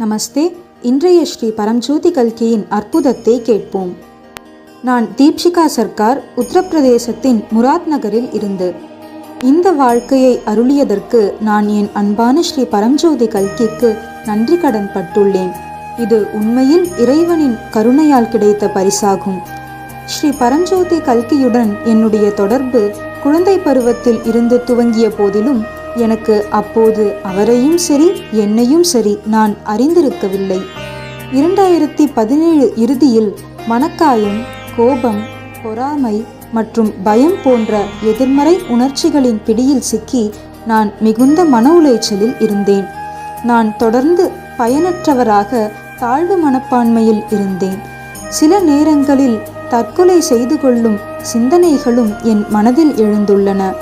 நமஸ்தே. இன்றைய ஸ்ரீ பரம்ஜோதி கல்கியின் அற்புதத்தை கேட்போம். நான் தீப்ஷிகா சர்க்கார் உத்தரப்பிரதேசத்தின் முராத் நகரில் இருந்து. இந்த வாழ்க்கையை அருளியதற்கு நான் என் அன்பான ஸ்ரீ பரம்ஜோதி கல்கிக்கு நன்றி கடன் பட்டுள்ளேன். இது உண்மையில் இறைவனின் கருணையால் கிடைத்த பரிசாகும். ஸ்ரீ பரஞ்சோதி கல்கியுடன் என்னுடைய தொடர்பு குழந்தை பருவத்தில் இருந்து துவங்கிய போதிலும் எனக்கு அப்போது அவரையும் சரி என்னையும் சரி நான் அறிந்திருக்கவில்லை. இரண்டாயிரத்தி பதினேழு இறுதியில் மனக்காயம் கோபம் பொறாமை மற்றும் பயம் போன்ற எதிர்மறை உணர்ச்சிகளின் பிடியில் சிக்கி நான் மிகுந்த மன உளைச்சலில் இருந்தேன். நான் தொடர்ந்து பயனற்றவராக தாழ்வு மனப்பான்மையில் இருந்தேன். சில நேரங்களில் தற்கொலை செய்து கொள்ளும் சிந்தனைகளும் என் மனதில் எழுந்துள்ளன.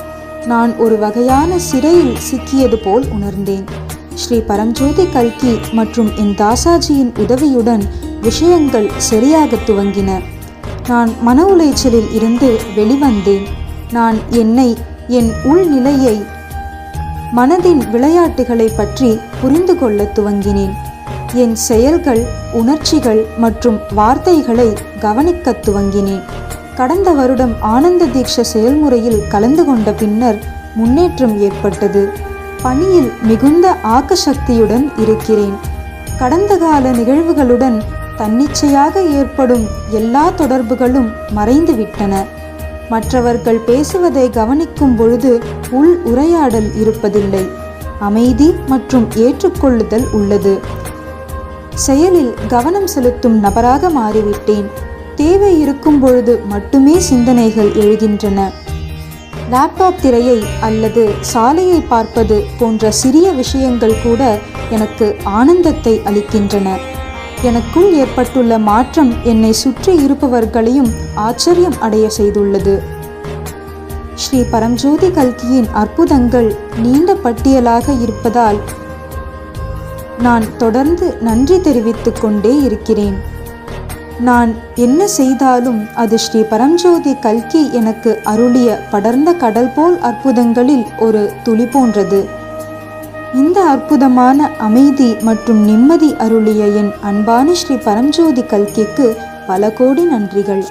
நான் ஒரு வகையான சிறையில் சிக்கியது போல் உணர்ந்தேன். ஸ்ரீ பரம்ஜோதி கல்கி மற்றும் என் தாசாஜியின் உதவியுடன் விஷயங்கள் சரியாக துவங்கின. நான் மன உளைச்சலில் இருந்து வெளிவந்தேன். நான் என்னை என் உள்நிலையை மனதின் விளையாட்டுகளை பற்றி புரிந்து கொள்ள துவங்கினேன். என் செயல்கள் உணர்ச்சிகள் மற்றும் வார்த்தைகளை கவனிக்கத் துவங்கினேன். கடந்த வருடம் ஆனந்த தீட்ச செயல்முறையில் கலந்து கொண்ட பின்னர் முன்னேற்றம் ஏற்பட்டது. பணியில் மிகுந்த ஆக்கசக்தியுடன் இருக்கிறேன். கடந்த கால நிகழ்வுகளுடன் தன்னிச்சையாக ஏற்படும் எல்லா தொடர்புகளும் மறைந்துவிட்டன. மற்றவர்கள் பேசுவதை கவனிக்கும் பொழுது உள் உரையாடல் இருப்பதில்லை. அமைதி மற்றும் ஏற்றுக்கொள்ளுதல் உள்ளது. செயலில் கவனம் செலுத்தும் நபராக மாறிவிட்டேன். தேவை இருக்கும் பொழுது மட்டுமே சிந்தனைகள் எழுகின்றன. லேப்டாப் திரையை அல்லது சாலையை பார்ப்பது போன்ற சிறிய விஷயங்கள் கூட எனக்கு ஆனந்தத்தை அளிக்கின்றன. எனக்குள் ஏற்பட்டுள்ள மாற்றம் என்னை சுற்றி இருப்பவர்களையும் ஆச்சரியம் அடைய செய்துள்ளது. ஸ்ரீ பரம்ஜோதி கல்கியின் அற்புதங்கள் நீண்ட பட்டியலாக இருப்பதால் நான் தொடர்ந்து நன்றி தெரிவித்துக் கொண்டே இருக்கிறேன். நான் என்ன செய்தாலும் அது ஸ்ரீ பரம்ஜோதி கல்கி எனக்கு அருளிய படர்ந்த கடல் போல் அற்புதங்களில் ஒரு துளி போன்றது. இந்த அற்புதமான அமைதி மற்றும் நிம்மதி அருளிய என் அன்பான ஸ்ரீ பரம்ஜோதி கல்கிக்கு பல கோடி நன்றிகள்.